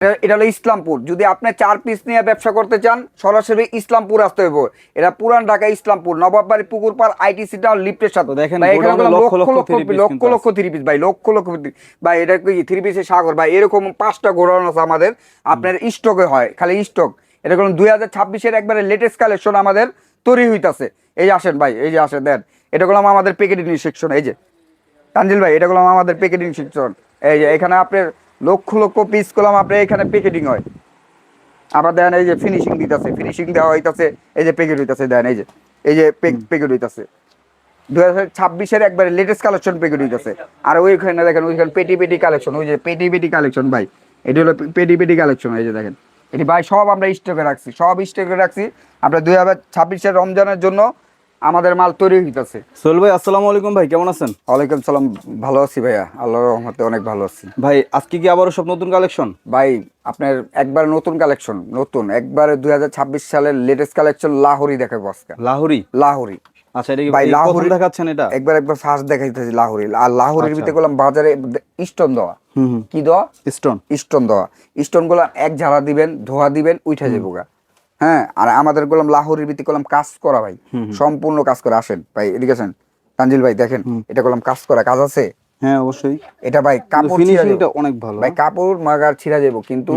এটা- হলো ইসলামপুর। যদি আপনি চার পিস নিয়ে ব্যবসা করতে চান সরাসরি ইসলামপুর আসতে হবে এটা পুরান ঢাকা ইসলামপুর নবাববাড়ি পুকুর পার আইটিসি টাউন লিফটের সাথে। দেখেন, লক্ষ লক্ষ থ্রি পিস ভাই লক্ষ লক্ষ ভাই এটা কি থ্রি পিসের সাগর? ভাই এরকম পাঁচটা গোডাউন আছে আমাদের। আপনার স্টকে হয় খালি স্টক এটা কোনো দুই হাজার ছাব্বিশের একবারে লেটেস্ট কালেকশন আমাদের তৈরি হইতাছে। এই যে আসেন ভাই এই যে আসেন দেন। এটা করলাম আমাদের প্যাকেটিং সেকশন এই যে। তানজিল ভাই এটা করলাম আমাদের প্যাকেটিং সেকশন এই যে এখানে আপনার লক্ষ লক্ষ পিস করলাম আপনার এখানে প্যাকেটিং হয়। আবার দেন এই যে ফিনিশিং দিতেছে ফিনিশিং দেওয়া হইতাছে এই যে প্যাকেট হইতাছে দেন এই যে এই যে প্যাকেট হইতাছে। দুই হাজার ছাব্বিশের একবারে লেটেস্ট কালেকশন প্যাকেট হইতাছে। আর ওইখানে দেখেন ওইখানে পেটি পেটি কালেকশন ওই যে পেটি পেটি কালেকশন ভাই এটি হলো পেটি পেটি কালেকশন এই যে দেখেন। এটি ভাই সব আমরা স্টকে রাখছি সব স্টকে রাখছি। আমরা দুই হাজার ছাব্বিশের রমজানের জন্য আমাদের মাল তৈরি হইতাছে। সোহেল ভাই আসসালামু আলাইকুম ভাই কেমন আছেন? ওয়ালাইকুম সালাম ভালো আছি ভাইয়া। আল্লাহর রহমতে অনেক ভালো আছি। ভাই আজকে কি আবারও সব নতুন কালেকশন ভাই আপনার একবার নতুন কালেকশন নতুন। একবারে দুই সালের লেটেস্ট কালেকশন লাহোরি দেখাবো আজকে। লাহুরি লাহোরি আচ্ছা এটা কি ভাই, লাহোরি- দেখাচ্ছেন এটা? একবার একবার ফার্স্ট দেখাইতেছি লাহোরি আর লাহোরির আচ্ছা। ভিতরে করলাম বাজারে স্টোন দেওয়া। কি দেওয়া? স্টোন স্টোন দেওয়া। স্টোনগুলো এক ঝাড়া দিবেন ধোয়া দিবেন উঠে যাব গা। হ্যাঁ আর আমাদের গোলাম লাহোরির ভিত্তি করলাম কাজ করা ভাই। সম্পূর্ণ কাজ করে আসেন ভাই এদিকে আসেন। তানজিল ভাই দেখেন এটা করলাম কাজ করা কাজ আছে? হ্যাঁ অবশ্যই। এটা ভাই কাপড় ফিনিশিংটা অনেক ভালো ভাই কাপড় মাগার ছিঁড়া যাব কিন্তু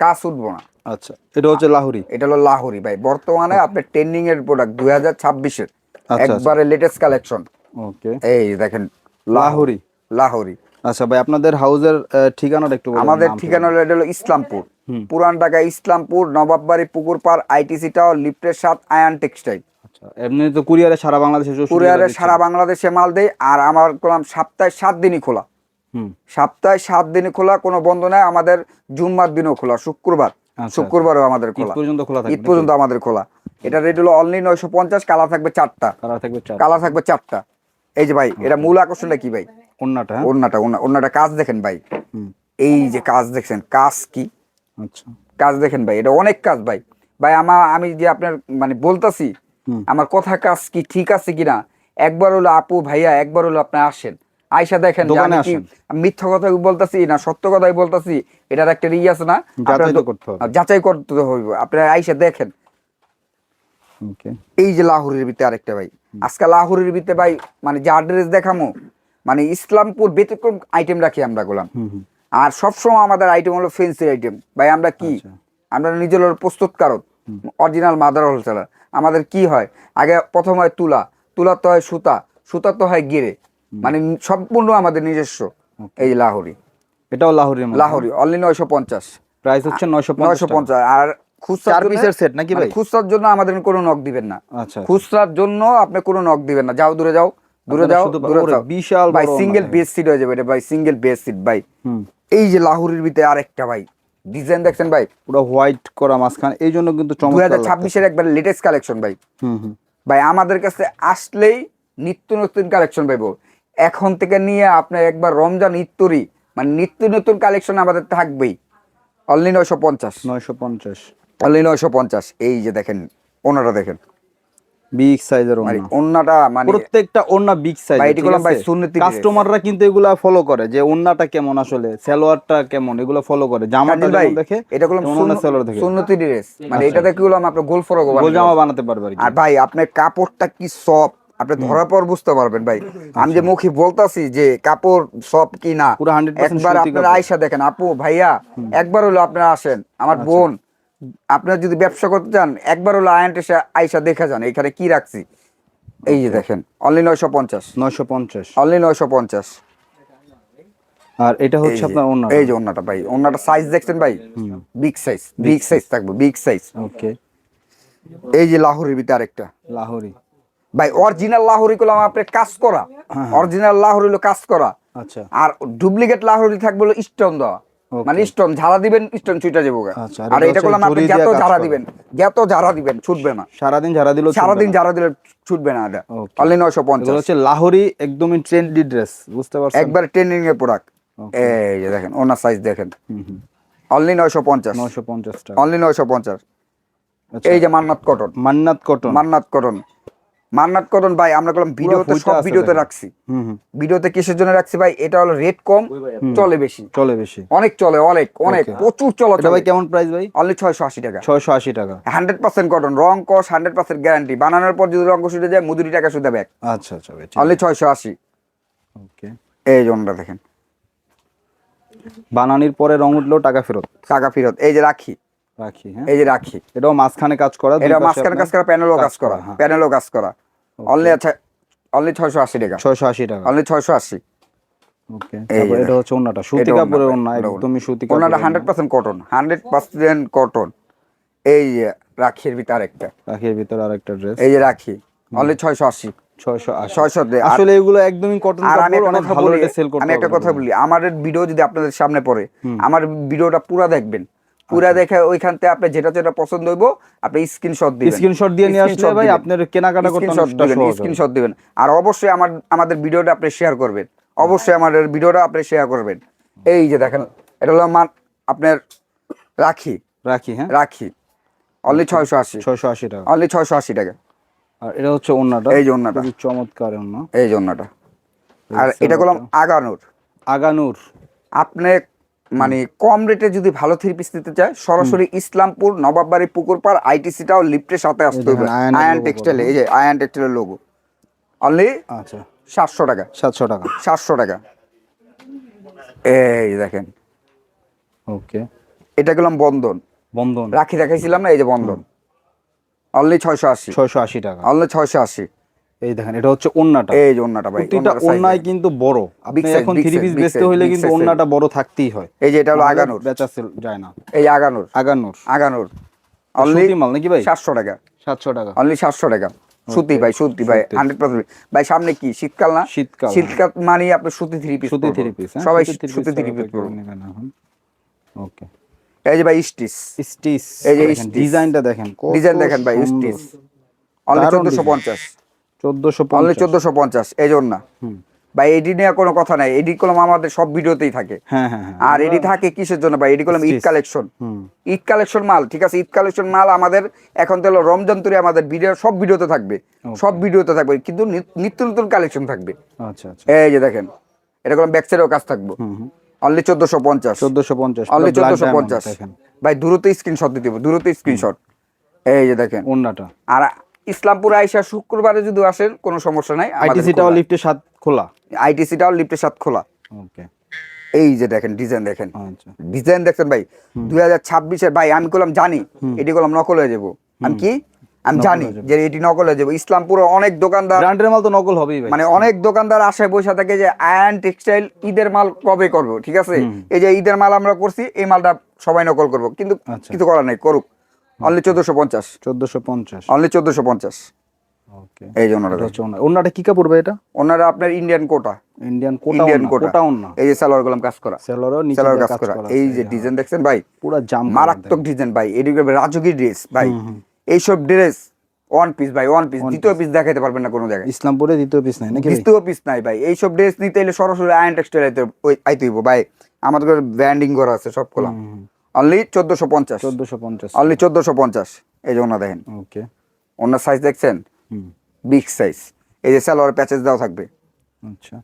কাজ উঠবো না। আচ্ছা এটা হচ্ছে লাহোরি? এটা হলো লাহোরি ভাই। বর্তমানে আপনার ট্রেন্ডিং এর প্রোডাক্ট দুই হাজার ছাব্বিশের আচ্ছা। একবারে লেটেস্ট কালেকশন ওকে এই দেখেন লাহোরি। লাহোরি? আচ্ছা ভাই আপনাদের হাউজের ঠিকানাটা একটু আমাদের। ঠিকানা এটা হলো ইসলামপুর। পুরান ঢাকা ইসলামপুর নবাববাড়ি পুকুর পার আইটিসি টাওয়ার লিফটের সাথ আয়ান টেক্সটাইল। আচ্ছা এমনি তো কুরিয়ারে সারা বাংলাদেশে কুরিয়ারে সারা বাংলাদেশে মাল দেয় আর আমার করলাম সপ্তাহে সাত দিনই খোলা। সপ্তাহে সাত দিনই খোলা কোনো বন্ধ নাই আমাদের জুম্মার দিনও খোলা শুক্রবার। আচ্ছা। শুক্রবারও আমাদের খোলা। পর্যন্ত খোলা ঈদ পর্যন্ত আমাদের খোলা। এটা রেট হলো অনলি নয়শো পঞ্চাশ কালার থাকবে চারটা। কালার থাকবে কালার থাকবে চারটা। এই যে ভাই এটা মূল আকর্ষণটা কি ভাই? অন্যটা হ্যাঁ? ওন্নাটা ওন্নাটা কাজ দেখেন ভাই। এই যে কাজ দেখছেন কাজ কি? আচ্ছা। কাজ দেখেন ভাই এটা অনেক কাজ ভাই। ভাই আমার আমি যে আপনার মানে বলতাছি আমার কথা কাজ কি ঠিক আছে কিনা? একবার হলো আপু ভাইয়া একবার হলো আপনি আসেন। আয়সা দেখেন যে আমি কি মিথ্যা কথা বলতাছি না সত্য কথাই বলতাছি এটার একটা ই আছে না? যাচাই করতে হবে। হইব। আপনার আয়সা দেখেন। এই যে লাহোরের ভিতরে আরেকটা ভাই। আজকে লাহোরের ভিতরে ভাই মানে যে অ্যাড্রেস দেখামো মানে ইসলামপুর ব্যতিক্রম আইটেম রাখি আমরা গোলাম। আর সবসময় আমাদের আইটেম হলো ফেন্সি আইটেম ভাই আমরা কি? আচ্ছা। আমরা নিজের হলো প্রস্তুতকারক অরিজিনাল মাদার হোলসেলার আমাদের কি হয়? আগে প্রথম হয় তুলা। তুলা তো হয় সুতা। সুতার তো হয় গিরে। মানে সম্পূর্ণ আমাদের নিজস্ব। এই লাহোরি। এটাও লাহোরি লাহোরি। অনলি নয়শো পঞ্চাশ। প্রাইস হচ্ছে নয়শো নয়শো পঞ্চাশ। আর খুচরার পিসের নাকি ভাই? খুচরার জন্য আমাদের কোনো নক দিবেন না। আচ্ছা খুচরার জন্য আপনি কোনো নক দিবেন না। যাও দূরে যাও। দূরে যাও দূরে যাও। বিশাল ভাই সিঙ্গেল বেস সিট হয়ে যাবে। এটা ভাই সিঙ্গেল বেস সিট ভাই। এই যে লাহোরের ভিতরে আরেকটা ভাই। ডিজাইন দেখছেন ভাই? পুরো হোয়াইট করা মাঝখান এই জন্য কিন্তু হাজার ছাব্বিশের একবার লেটেস্ট কালেকশন ভাই। হুম ভাই আমাদের কাছে আসলেই নিত্য নতুন কালেকশন পাইবো এখন থেকে নিয়ে আপনার একবার রমজান ইত্তরি মানে নিত্য নতুন কালেকশন আমাদের থাকবেই। অনলি নয়শো পঞ্চাশ। নয়শো পঞ্চাশ। অনলি নয়শো পঞ্চাশ। এই যে দেখেন ওনারা দেখেন। বিগ সাইজের মানে ওনা ওনাটা মানে প্রত্যেকটা ওন্না বিগ সাইজ ভাই, করলাম ভাই সুন্নতি কাস্টমাররা কিন্তু এগুলা ফলো করে যে ওন্নাটা কেমন আসলে সালোয়ারটা কেমন এগুলো ফলো করে। জামাটা যেমন দেখে এটা করলাম তেমন সালোয়ার দেখে। সুন্নতি ড্রেস মানে এটা দেখে করলাম আপনার গোল ফরক গোল জামা বানাতে পারবে আর ভাই আপনার কাপড়টা কি সফট আপনি ধরার পর বুঝতে পারবেন ভাই। আমি যে মুখে বলতাছি যে কাপড় সব কি না পুরো 100% একবার আপনার আয়সা দেখেন। আপু ভাইয়া একবার হলো আপনারা আসেন আমার আচ্ছা। বোন আপনার যদি ব্যবসা করতে চান একবার হলো আয়ান্ট এসে আয়সা দেখে যান এখানে কি রাখছি। এই যে দেখেন অনলি নয়শো পঞ্চাশ। নয়শো পঞ্চাশ। অনলি নয়শো পঞ্চাশ। আর এটা হচ্ছে আপনার ওন্না এই যে ওন্নাটা ভাই ওন্নাটা সাইজ দেখছেন ভাই? বিগ সাইজ বিগ সাইজ থাকবে বিগ সাইজ ওকে এই যে লাহোরের ভিতরে আরেকটা। লাহোরি। ভাই অরিজিনাল লাহোরি গুলো আপনার কাজ করা। হ্যাঁ, অরিজিনাল লাহোরি হলো কাজ করা। আচ্ছা। আর ডুপ্লিকেট লাহোরি থাকবে হলো স্টোন দেওয়া. মানে স্টোন ঝাড়া দিবেন স্টোন ছুটে যাব আচ্ছা, আর এটা করলাম আপনি যত ঝাড়া দিবেন যত ঝাড়া দিবেন ছুটবে না। সারাদিন যারা দিল সারাদিন ঝাড়া দিলে ছুটবে না এটা। অনলি নয়শো পঞ্চাশ। হচ্ছে লাহোরি একদমই ট্রেন্ডি ড্রেস বুঝতে পারছেন? একবার ট্রেন্ডিং এর প্রোডাক্ট এই যে দেখেন ওনার সাইজ দেখেন। অনলি নয়শো পঞ্চাশ। নয়শো পঞ্চাশ অনলি নয়শো পঞ্চাশ। আচ্ছা। এই যে Mannat cotton Mannat cotton Mannat cotton Mannat cotton ভাই আমরা করলাম ভিডিওতে সব ভিডিওতে রাখছি। ভিডিওতে কিসের জন্য রাখছি ভাই? এটা হলো রেট কম চলে বেশি। চলে বেশি। অনেক চলে অনেক অনেক প্রচুর চলে এটা ভাই কেমন প্রাইস ভাই? অনলি ছয়শো আশি টাকা। ছয়শো আশি টাকা। হান্ড্রেড পার্সেন্ট কটন রং কস হান্ড্রেড পার্সেন্ট গ্যারান্টি বানানোর পর যদি রং শুধু যায় মজুরি টাকা শুধু ব্যাগ আচ্ছা আচ্ছা ভাই অনলি ছয়শো আশি। ওকে এই জনটা দেখেন। বানানির পরে রং উঠলেও টাকা ফেরত। টাকা ফেরত। এই যে রাখি। রাখি হ্যাঁ? এই যে রাখি। এটাও মাঝখানে কাজ করা এটা মাঝখানে কাজ করা প্যানেলও কাজ করা। প্যানেলও কাজ করা। অনলি আচ্ছা অনলি ছয়শো আশি টাকা। ছয়শো আশি টাকা। অনলি ছয়শো আশি। ওকে তারপর এটা হচ্ছে অন্যটা সুতি কাপড়ের ওন্না, একদমই সুতি ওনাটা কাপড়ের হান্ড্রেড পার্সেন্ট কটন এই রাখির ভিতর একটা রাখির ভিতরে আরেকটা ড্রেস এই যে রাখি। অনলি ছয়শো আশি। ছয়শো আশি। ছয়শো দে- আর- আসলে এগুলো একদমই কটন আর আমি অনেক ভালো সেল করতে আমি একটা কথা বলি। আমার ভিডিও যদি আপনাদের সামনে পড়ে আমার ভিডিওটা পুরো দেখবেন। পুরা দেখে ওইখান থেকে আপনি যেটা যেটা পছন্দ হইব আপনি স্ক্রিনশট দিবেন। স্ক্রিনশট দিয়ে নিয়ে আসলে ভাই। আপনার কেনাকাটা করতে স্ক্রিনশট দিবেন হবে। স্ক্রিনশট দিবেন। আর অবশ্যই আমার আমাদের ভিডিওটা আপনি শেয়ার করবেন। অবশ্যই আমাদের ভিডিওটা আপনি শেয়ার করবেন। এই যে দেখেন এটা হলো আমার আপনার রাখি। রাখি হ্যাঁ? রাখি। অনলি ছয়শো আশি। ছয়শো আশি টাকা। অনলি ছয়শো আশি টাকা। আর এটা হচ্ছে অন্যটা এই যে ওন্নাটা। চমৎকার অন্য এই যে জন্যটা আর এটা করলাম আগানুর। আগানুর। আপনি মানে কম রেটে যদি ভালো থ্রি পিস নিতে চায় সরাসরি ইসলামপুর নবাববাড়ি পুকুরপাড় আইটিসিটাও লিফটের সাথে আসতে হবে। আয়ান টেক্সটাইল এই যে আয়ান টেক্সটাইলের লোগো অনলি আচ্ছা। সাতশো টাকা। সাতশো টাকা। সাতশো টাকা। এই দেখেন। ওকে। এটা গেলাম বন্ধন। বন্ধন। রাখি দেখাইছিলাম না এই যে বন্ধন। অনলি ছয়শো আশি। ছয়শো আশি টাকা। অনলি ছয়শো আশি। এই দেখেন এটা হচ্ছে অন্যটা এই যে অন্যটা ভাই প্রতিটা দেখেন। কিন্তু বড়। আপনি এখন থ্রি পিস বেচতে হলে কিন্তু অন্যটা বড় থাকতেই হয়। এই যে এটা হলো আগানোর। বেচা সেল যায় না। এই আগানোর। আগানুর। আগানোর। অনলি মাল নাকি ভাই? সাতশো টাকা। সাতশো টাকা। অনলি সাতশো টাকা। সুতি ভাই সুতি ভাই হান্ড্রেড পার্সেন্ট ভাই সামনে কি? শীতকাল না? শীতকাল। শীতকাল মানে আপনি সুতি থ্রি পিস সুতি থ্রি পিস সবাই সুতি থ্রি পিস ওকে এই যে ভাই স্টিচ স্টিচ এই যে ডিজাইনটা দেখেন ডিজাইন দেখেন ভাই স্টিচ অনলি দারুণ চোদ্দশো অনলি চোদ্দশো পঞ্চাশ এই জন্য ভাই এডি নিয়ে কোনো কথা নাই এডি কলম আমাদের সব ভিডিওতেই থাকে। হ্যাঁ হ্যাঁ হ্যাঁ। আর এডি থাকে কিসের জন্য ভাই? এডি কলম ঈদ কালেকশন। ঈদ কালেকশন মাল ঠিক আছে? ঈদ কালেকশন মাল আমাদের এখন তো রমজান তুরি আমাদের ভিডিও সব ভিডিওতে থাকবে। সব ভিডিওতে থাকবে কিন্তু নিত্য নতুন কালেকশন থাকবে। আচ্ছা আচ্ছা। এই যে দেখেন এটা কোনো ব্যাক কাজ থাকব। অনলি চোদ্দশো পঞ্চাশ। চোদ্দশো পঞ্চাশ অনলি চোদ্দশো পঞ্চাশ। ভাই দূরতে স্ক্রিনশট দিতে দূরতে স্ক্রিনশট এই যে দেখেন। অন্যটা আর ইসলামপুর আইসা শুক্রবারে যদি আসেন কোনো সমস্যা নাই। আইটিসিটাও লিফটের সাত খোলা? আইটিসিটাও লিফটের সাথে খোলা। ওকে এই যে দেখেন ডিজাইন দেখেন। আচ্ছা। ডিজাইন দেখছেন ভাই? দুই হাজার ছাব্বিশের ভাই আমি করলাম জানি। এটি করলাম নকল হয়ে যাব। আমি কি? আমি জানি যে এটি নকল হয়ে যাব। ইসলামপুরে অনেক দোকানদার ব্র্যান্ডের মাল তো নকল হবেই ভাই। মানে অনেক দোকানদার আশায় বসে থাকে যে আয়ান টেক্সটাইল ঈদের মাল কবে করব? ঠিক আছে? এই যে ঈদের মাল আমরা করছি এই মালটা সবাই নকল করব। কিন্তু আচ্ছা। কিছু করার নাই করুক। অনলি চোদ্দশো পঞ্চাশ। চোদ্দশো পঞ্চাশ। অনলি চোদ্দশো পঞ্চাশ। ওকে এই জন্য হচ্ছে কি কাপড় এটা? ওনারা আপনার Indian Kota Indian Kota Indian Kota এই যে সালোয়ার গুলাম কাজ করা। সেলরও নিচে কাজ করা। এই যে ডিজাইন দেখছেন ভাই? পুরো জাম মারাত্মক ডিজাইন ভাই। এদিকে রাজকীয় ড্রেস ভাই। এইসব ড্রেস ওয়ান পিস ভাই ওয়ান পিস দ্বিতীয় পিস দেখাতে পারবেন না কোনো জায়গায়। ইসলামপুরে দ্বিতীয় পিস নাই নাকি দ্বিতীয় পিস নাই ভাই। এইসব ড্রেস নিতে এলে সরাসরি আয়ন টেক্সটাইল আইতে আইতে হইব ভাই। আমাদের ব্র্যান্ডিং করা আছে সব কলাম অনলি চোদ্দশো পঞ্চাশ। চোদ্দশো পঞ্চাশ। অনলি চোদ্দশো পঞ্চাশ। এই যে ওনা দেখেন। ওকে ওনার সাইজ দেখছেন? বিগ সাইজ এই যে সালোয়ার প্যাচেস দেওয়া থাকবে। আচ্ছা।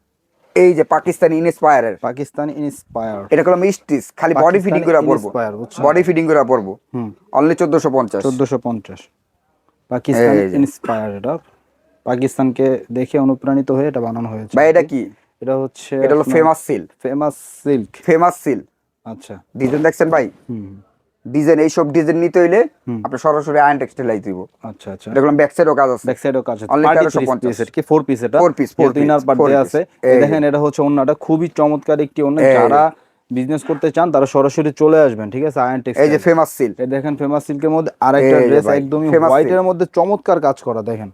এই যে পাকিস্তানি ইনস্পায়ারের পাকিস্তান ইন্সপায়ার এটা করলাম স্টিচ খালি বডি ফিটিং করে পড়ব বডি ফিটিং করে পড়ব অনলি চোদ্দশো পঞ্চাশ। চোদ্দশো পঞ্চাশ। পাকিস্তান এই যে। ইন্সপায়ার এটা। পাকিস্তানকে দেখে অনুপ্রাণিত হয়ে এটা বানানো হয়েছে। ভাই এটা কি? এটা হচ্ছে এটা হলো famous silk famous silk famous silk আচ্ছা। ডিজাইন দেখছেন ভাই? ডিজাইন এইসব ডিজাইন নিতে হইলে আপনি সরাসরি আয়ন টেক্সটাইল আইতে হইব আচ্ছা আচ্ছা। করলাম ব্যাক সাইডও কাজ আছে। ব্যাক সাইডও কাজ আছে। পার্টি 1350 পিস কি ফোর পিস এটা? Four piece, four যেহেতু inner piece, দেয়া আছে। দেখেন এটা হচ্ছে অন্যটা খুবই চমৎকার একটি অন্য। যারা বিজনেস করতে চান তারা সরাসরি চলে আসবেন ঠিক আছে? আয়ন এই যে ফেমাস সিল এই দেখেন ফেমাস সিল্কের মধ্যে আরেকটা ড্রেস একদমই হোয়াইটের মধ্যে চমৎকার কাজ করা দেখেন।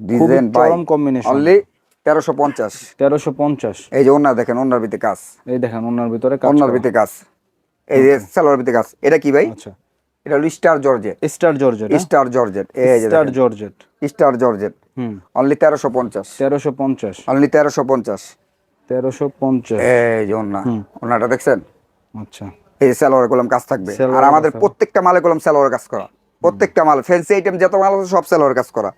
ডিজাইন চরম combination। অনলি তেরোশো পঞ্চাশ। তেরোশো পঞ্চাশ। এই যে ওনার দেখেন ওনার ভিতরে কাজ। এই দেখেন ওনার ভিতরে ওনার। ভিতরে কাজ। এই যে সালোয়ার ভিতরে কাজ। এটা কি ভাই? আচ্ছা। এটা হলো star georgette. Star georgette star georgette. এই যে star georgette. Star georgette. Hmm. Only তেরোশো পঞ্চাশ। তেরোশো পঞ্চাশ। অনলি তেরোশো পঞ্চাশ। তেরোশো পঞ্চাশ। এই যে ওনা। ওনাটা দেখছেন? আচ্ছা। এই সালোয়ার কলম কাজ থাকবে। আর আমাদের প্রত্যেকটা মালে কলম সালোয়ার কাজ করা। প্রত্যেকটা মাল ফ্যান্সি আইটেম যত মাল আছে সব সালোয়ার কাজ করা।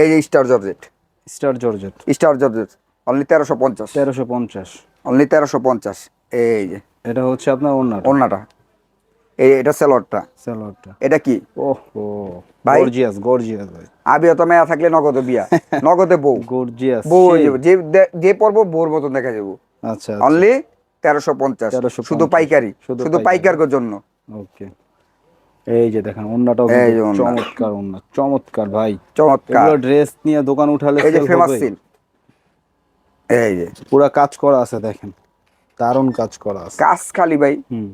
এই যে star georgette. Star georgette. Star georgette. Only তেরোশো পঞ্চাশ। তেরোশো পঞ্চাশ। অনলি তেরোশো পঞ্চাশ। এই যে। এটা হচ্ছে আপনার ওন্নাটা ওড়নাটা। এই এটা সেলরটা। স্যালোয়ারটা এটা কি? ওহ ভাই? গর্জিয়াস গর্জিয়াস ভাই। আবিয়া তো মেয়া থাকলে নগদে বিয়া। নগদে বউ। গর্জিয়াস বউ হয়ে যাবে। যে যে পর্ব বউর মতন দেখা যাব। আচ্ছা অনলি তেরোশো পঞ্চাশ। শুধু পাইকারি। শুধু শুধু পাইকারি। পাইকারের জন্য। ওকে এই যে দেখেন ওন্নাটাও। চমৎকার ওন্না চমৎকার ভাই। চমৎকার। ড্রেস নিয়ে দোকান উঠালে এই যে ফেমাস সিল এই যে। পুরা কাজ করা আছে দেখেন দারুণ কাজ করা আছে। কাজ খালি ভাই। হুম।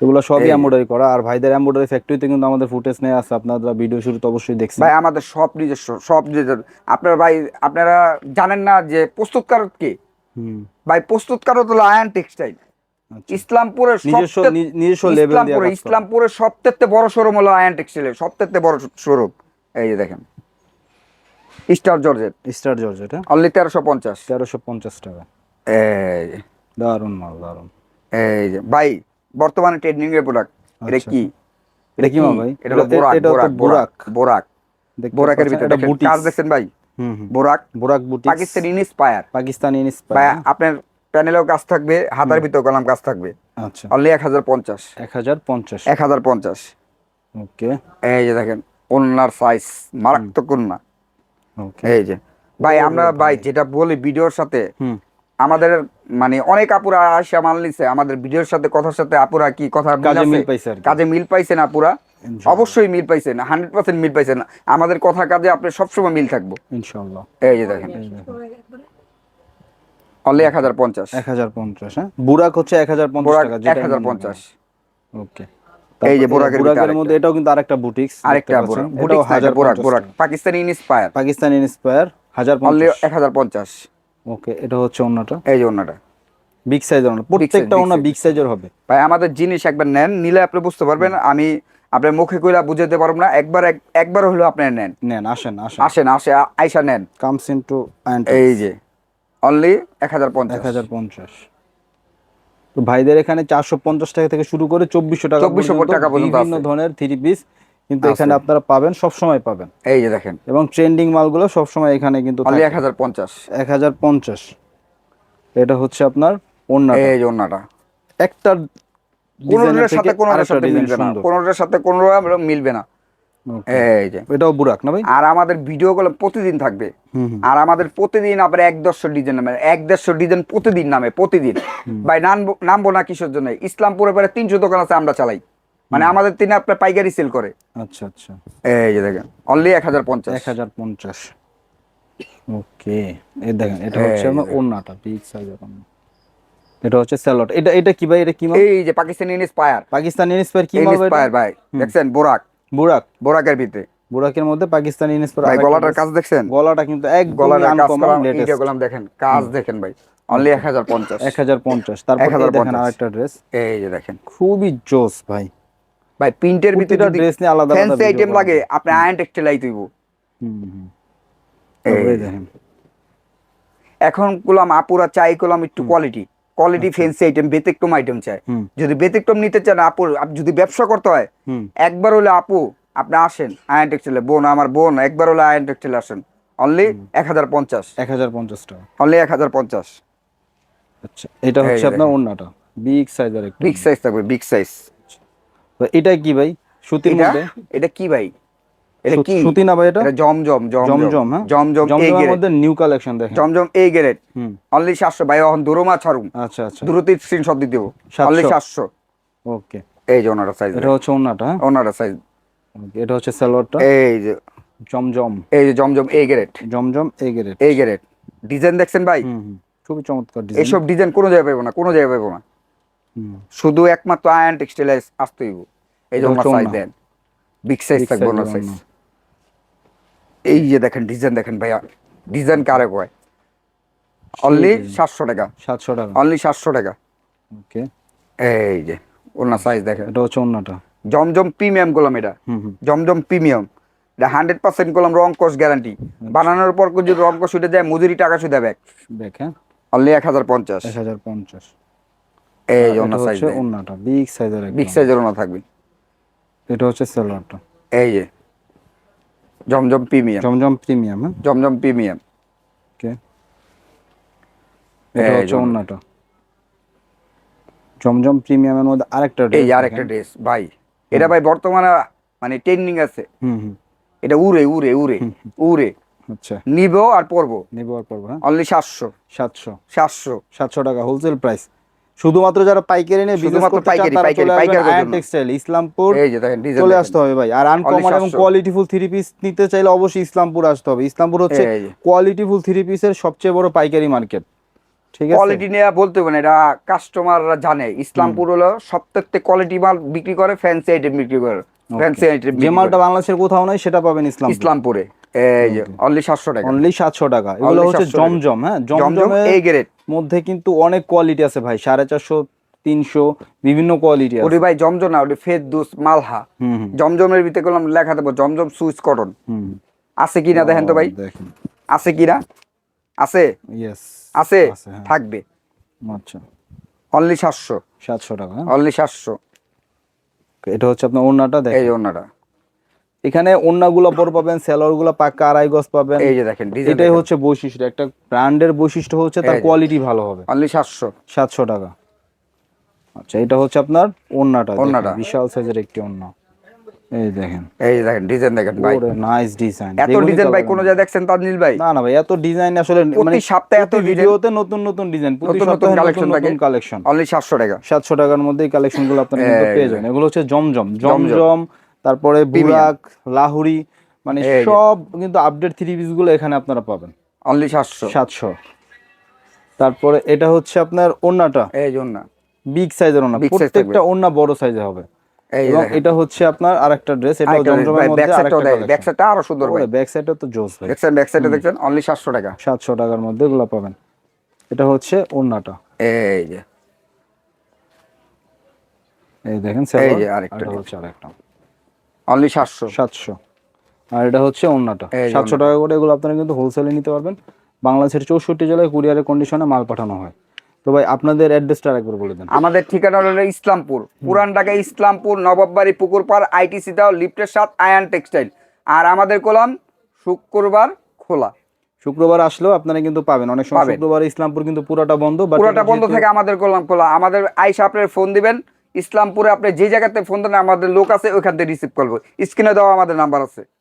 এগুলো সবই এমব্রয়ডারি করা আর ভাইদের এমব্রয়ডারি ফ্যাক্টরিতে কিন্তু আমাদের ফুটেজ নেই আছে আপনারা ভিডিও শুরুতে অবশ্যই দেখছেন। ভাই আমাদের সব নিজস্ব সব নিজের আপনার ভাই আপনারা জানেন না যে প্রস্তুতকারক কে? হুম। ভাই প্রস্তুতকারক হলো আয়ন টেক্সটাইল। ইসলামপুরের নিজস্ব ইসলামপুরে ইসলামপুরের সবচেয়ে বড় শোরুম হলো আয়ন টেক্সটাইলের সবচেয়ে বড় শোরুম। এই যে দেখেন। Star georgette. স্টার জর্জেট হ্যাঁ? অনলি তেরোশো পঞ্চাশ। তেরোশো পঞ্চাশ টাকা। এই যে। মাল দারুণ। এই যে। ভাই বর্তমানে ট্রেন্ডিং এর প্রোডাক্ট। এটা আচ্ছা। কি? এটা কি মাল ভাই? এটা হলো বোরাক এটা বোরাক বোরাক। বোরাকের ভিতরে এটা দেখেন বুটিক্স। কাজ দেখছেন ভাই? Borak. Borak boutiques. Pakistani inspire Pakistani inspire আপনার প্যানেলেও কাজ থাকবে হাতার ভিতর কলাম কাজ থাকবে। আচ্ছা। অনলি এক হাজার পঞ্চাশ। এক হাজার পঞ্চাশ। এক হাজার পঞ্চাশ। ওকে। এই যে দেখেন ওনার সাইজ মারাত্মক কন্যা ওকে। এই যে। ভাই আমরা ভাই যেটা বলি ভিডিওর সাথে হুম। আমাদের মানে অনেক আপুরা আসে মাল নিছে আমাদের ভিডিওর সাথে কথার সাথে আপুরা কি কথা মিল কাজে মিল পাইছে আর কাজে মিল পাইছেন আপুরা? অবশ্যই মিল পাইছেন হান্ড্রেড পার্সেন্ট মিল পাইছেন। আমাদের কথা কাজে আপনি সবসময় মিল থাকব। ইনশাল্লাহ। এই যে দেখেন। অনলি এক হাজার পঞ্চাশ। এক হাজার পঞ্চাশ হ্যাঁ? বুরাক হচ্ছে এক হাজার পঞ্চাশ টাকা এক হাজার পঞ্চাশ। ওকে এই যে বোরাকের বুরাকের। মধ্যে এটাও কিন্তু আরেকটা বুটিক্স আরেকটা বোরাক বুটিক হাজার বোরাক বোরাক। পাকিস্তানি ইন্সপায়ার পাকিস্তানি ইন্সপায়ার হাজার অনলি এক হাজার পঞ্চাশ। ওকে এটা হচ্ছে অন্যটা। এই যে অন্যটা। বিগ সাইজের অন্য প্রত্যেকটা অন্য বিগ সাইজের হবে। ভাই আমাদের জিনিস একবার নেন নিলে আপনি বুঝতে পারবেন আমি আপনার মুখে কইলা বুঝাতে পারব না। একবার একবার হলেও আপনি নেন। নেন আসেন আসেন। আসেন আসে আইসা নেন। কামস ইনটু এই যে। অনলি এক হাজার পঞ্চাশ। এক হাজার পঞ্চাশ। তো ভাইদের এখানে চারশো পঞ্চাশ টাকা থেকে শুরু করে চব্বিশশো টাকা 2400 পর্যন্ত টাকা পর্যন্ত বিভিন্ন ধরনের থ্রি পিস কিন্তু এখানে আপনারা পাবেন সব সময় পাবেন। এই যে দেখেন। এবং ট্রেন্ডিং মালগুলো সব সময় এখানে কিন্তু অনলি এক হাজার পঞ্চাশ। এক হাজার পঞ্চাশ। এটা হচ্ছে আপনার অন্য এই যে অন্যটা একটা কোনোটার সাথে কোনোটার সাথে মিলবে না। কোনোটার সাথে কোনোটা মিলবে না. এই যে। এটাও বুরাক না ভাই? আর আমাদের ভিডিওগুলো প্রতিদিন থাকবে। আর আমাদের প্রতিদিন আবার এক দেড়শো ডিজাইন নামে এক দেড়শো ডিজাইন প্রতিদিন নামে প্রতিদিন। ভাই নামবো নামবো না কিসের জন্য? ইসলামপুরে প্রায় তিনশো দোকান আছে আমরা চালাই। মানে আমাদের তিনি আপনার পাইকারি সেল করে। আচ্ছা আচ্ছা। এই যে দেখেন অনলি এক হাজার পঞ্চাশ। এক হাজার পঞ্চাশ। ওকে। এই দেখেন এটা হচ্ছে আপনার ওন্নাটা বিগ সাইজের এটা হচ্ছে স্যালড এটা এটা কি ভাই? এটা কি মাল? এই যে পাকিস্তানি ইন্সপায়ার পাকিস্তানি ইন্সপায়ার কি মাল ভাই ইন্সপায়ার ভাই দেখছেন? বোরাক। বুরাক। বোরাকের ভিতরে বুরাকের মধ্যে পাকিস্তানি ইন্সপায়ার ভাই গলাটার কাজ দেখছেন? গলাটা কিন্তু একদম গলাটার কাজ আনকমন করা লেটেস্ট এইটা গোলাম দেখেন। কাজ দেখেন ভাই। অনলি এক হাজার পঞ্চাশ। এক হাজার পঞ্চাশ। তারপর দেখেন আরেকটা ড্রেস এই যে দেখেন। খুবই জোস ভাই। ভাই প্রিন্টের ভিতরে যদি ড্রেস নিয়ে আলাদা আলাদা ফ্যান্সি আইটেম লাগে আপনি আয়ন টেক্সটাইল আইতে হইব হুম হুম এই দেখেন। এখন গুলাম আপুরা চাই করলাম একটু কোয়ালিটি কোয়ালিটি ফেন্সি আইটেম ব্যতিক্রম আইটেম চাই। যদি ব্যতিক্রম নিতে চান আপ- যদি ব্যবসা করতে হয় একবার হলে আপু আপনি আসেন আয়ন টেক্সটাইলে বোন আমার বোন একবার হলে আয়ন টেক্সটাইল আসেন। অনলি এক হাজার পঞ্চাশ। এক হাজার পঞ্চাশ টাকা অনলি এক হাজার পঞ্চাশ। আচ্ছা এটা হচ্ছে আপনার ওন্নাটা বিগ সাইজের একটা বিগ সাইজ থাকবে বিগ সাইজ এটা কি ভাই? সুতির মধ্যে? এটা কি ভাই? এটা কি? সুতি না ভাই এটা? এটা জমজম জমজম। হ্যাঁ? জমজম এই জমজমের মধ্যে নিউ কালেকশন দেখেন। জমজম এই গ্রেড অনলি ভাই এখন ছাড়ুম। আচ্ছা আচ্ছা। দ্রুতি স্ক্রিনশট দিয়ে দেবো। 700 অনলি সাতশো। ওকে এই যে সাইজ এটা হচ্ছে ওন্নাটা হ্যাঁ? সাইজ এটা হচ্ছে সালোয়ারটা। এই যে। জমজম। এই যে জমজম এই গ্রেড জমজম এই গ্রেড এই গ্রেড ডিজাইন দেখছেন ভাই? খুবই চমৎকার ডিজাইন এইসব ডিজাইন কোনো জায়গায় পাবো না কোনো জায়গায় পাবো না। হুম। শুধু একমাত্র আয়ন টেক্সটাইল আসতে হইব এই যে এটা ওনার সাইজ দেন। বিগ সাইজ থাকবে ওনার সাইজ। এই যে দেখেন ডিজাইন দেখেন ভাইয়া। ডিজাইন কারে কয়? অনলি সাতশো টাকা। সাতশো টাকা। অনলি সাতশো টাকা। ওকে। এই যে ওনার সাইজ দেখেন। এটা হচ্ছে ওন্নাটা জমজম প্রিমিয়াম গোলাম এটা। Hmm hmm. জমজম প্রিমিয়াম এটা হান্ড্রেড পার্সেন্ট গোলাম রং কোর্স গ্যারান্টি বানানোর পর যদি রং কোর্স উঠে যায় মজুরি টাকা শুধু ব্যাগ দেখ হ্যাঁ? অনলি এক হাজার পঞ্চাশ। এক হাজার পঞ্চাশ। এই যে এটা ওনার সাইজ ওন্নাটা বিগ সাইজের বিগ সাইজের ওনা থাকবে। এটা হচ্ছে সালোয়ারটা এই যে। জমজম প্রিমিয়াম। জমজম প্রিমিয়াম হ্যাঁ? জমজম প্রিমিয়াম। ওকে। এটা হচ্ছে জমজম। অন্যটা জমজম প্রিমিয়ামের মধ্যে আরেকটা এই dress আর একটা ড্রেস ভাই। এটা ভাই বর্তমানে মানে ট্রেন্ডিং আছে। হুম হুম। এটা উড়ে উড়ে উড়ে উড়ে। আচ্ছা। নিবো আর পরবো। নেব আর পড়ব হ্যাঁ? অনলি সাতশো। সাতশো। সাতশো। সাতশো টাকা হোলসেল প্রাইস শুধুমাত্র যারা পাইকারি নিয়ে বিজনেস শুধুমাত্র করতে পাইকারি, পাইকারি, পাইকারের আয়ান। টেক্সটাইল ইসলামপুর এই যে দেখেন চলে আসতে হবে ভাই। আর আনকমন এবং 700 কোয়ালিটিফুল থ্রি পিস নিতে চাইলে অবশ্যই ইসলামপুর আসতে হবে। ইসলামপুর হচ্ছে। কোয়ালিটিফুল থ্রি পিসের সবচেয়ে বড় পাইকারি মার্কেট ঠিক আছে? কোয়ালিটি নিয়ে বলতে হবে না এটা কাস্টমাররা জানে। ইসলামপুর হলো সবথেকে কোয়ালিটি মাল বিক্রি করে ফ্যান্সি আইটেম বিক্রি করে। ফ্যান্সি আইটেম যে মালটা বাংলাদেশের কোথাও নাই সেটা পাবেন ইসলাম ইসলামপুরে এই যে অনলি সাতশো টাকা। অনলি সাতশো টাকা। এগুলো হচ্ছে জমজম হ্যাঁ? জমজম এই গ্রেড মধ্যে কিন্তু অনেক কোয়ালিটি আছে ভাই। সাড়ে চারশো তিনশো বিভিন্ন কোয়ালিটি আছে। ওরে ভাই জমজম না ওটা ফেরদুস মালহা। জমজমের ভিতরে করলাম লেখা দেবো জমজম সুইচ কটন হুম আছে কিনা দেখেন তো ভাই? দেখেন। আছে কিনা আছে? ইয়েস আছে? হ্যাঁ। থাকবে। আচ্ছা। অনলি সাতশো। সাতশো টাকা হ্যাঁ? অনলি সাতশো। এটা হচ্ছে আপনার ওড়নাটা এই দেখেন। যে ওনাটা এখানে ওড়নাগুলো বড় পাবেন সেলরগুলো পাক্কা আড়াই গজ পাবেন। এই যে দেখেন এটাই হচ্ছে বৈশিষ্ট্য একটা ব্র্যান্ডের বৈশিষ্ট্য হচ্ছে তার কোয়ালিটি ভালো হবে। অনলি সাতশো। সাতশো টাকা। আচ্ছা এটা হচ্ছে আপনার ওড়নাটা দেখেন, ওড়নাটা। বিশাল সাইজের একটি ওড়না। এই দেখেন। এই দেখেন ডিজাইন দেখেন ভাই। নাইস ডিজাইন এত ডিজাইন ভাই কোন জায়গায় দেখছেন তাজনীল ভাই? না না ভাই এত ডিজাইন আসলে প্রতি মানে সপ্তাহে এত ভিডিওতে নতুন নতুন ডিজাইন প্রতি সপ্তাহে কালেকশন নতুন কালেকশন অনলি সাতশো টাকা। সাতশো টাকার মধ্যেই কালেকশনগুলো আপনারা পেয়ে যাবেন। এগুলো হচ্ছে জমজম। জমজম। তারপরে বুরাক লাহুরি মানে সব কিন্তু আপডেট থ্রি পিসগুলো এখানে আপনারা পাবেন। অনলি সাতশো। সাতশো। তারপরে এটা হচ্ছে আপনার ওন্নাটা। এই জন্য বিগ সাইজের ওন্না। প্রত্যেকটা ওন্না বড় সাইজে হবে। এই এবং এটা হচ্ছে আপনার আরেকটা ড্রেস এটা জমজমের মধ্যে আরেকটা ব্যাক সাইডটা আরও সুন্দর ভাই। ব্যাক সাইডটা তো জোস ভাই। দেখছেন ব্যাক সাইডে দেখছেন? অনলি সাতশো টাকা। সাতশো টাকার মধ্যে এগুলো পাবেন। এটা হচ্ছে ওন্নাটা। এই যে। এই দেখেন এই যে আরেকটা। হচ্ছে আরেকটা। অনলি সাতশো। সাতশো। আর এটা হচ্ছে যে সাতশো টাকা করে এগুলো আপনারা কিন্তু হোলসেলে নিতে পারবেন। বাংলাদেশের চৌষট্টি জেলায় কুরিয়ারের কন্ডিশনে মাল পাঠানো হয়। তো ভাই আপনাদের অ্যাড্রেসটা একবার বলে দেন। আমাদের ঠিকানা হলো ইসলামপুর। পুরান ঢাকা ইসলামপুর নবাববাড়ি পুকুরপাড় আইটিসি দাও লিফটের সাথ আয়ান টেক্সটাইল। আর আমাদের কলাম শুক্রবার খোলা। শুক্রবার আসলেও আপনারা কিন্তু পাবেন। অনেক সময় শুক্রবার ইসলামপুর কিন্তু পুরোটা বন্ধ পুরোটা বন্ধ থাকে আমাদের কলাম খোলা। আমাদের আইসা আপনার ফোন দিবেন। ইসলামপুরে আপনি যে জায়গাতে ফোন দেন, আমাদের লোক আছে, ওইখান থেকে রিসিভ করব। স্ক্রিনে দেওয়া আমাদের নাম্বার আছে।